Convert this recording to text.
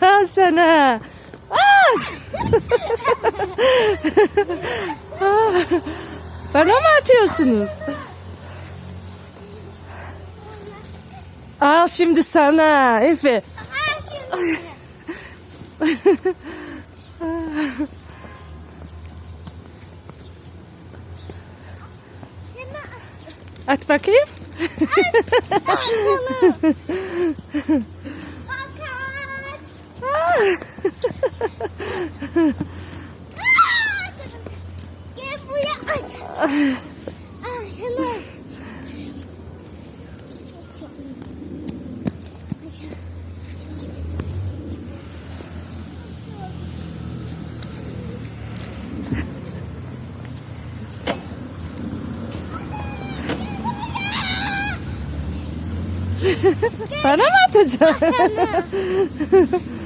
Al sana. Al. Bana mı atıyorsunuz? Al şimdi sana Efe. At bakayım. Gel buraya at. Ah sana. Bana mı atacaksın?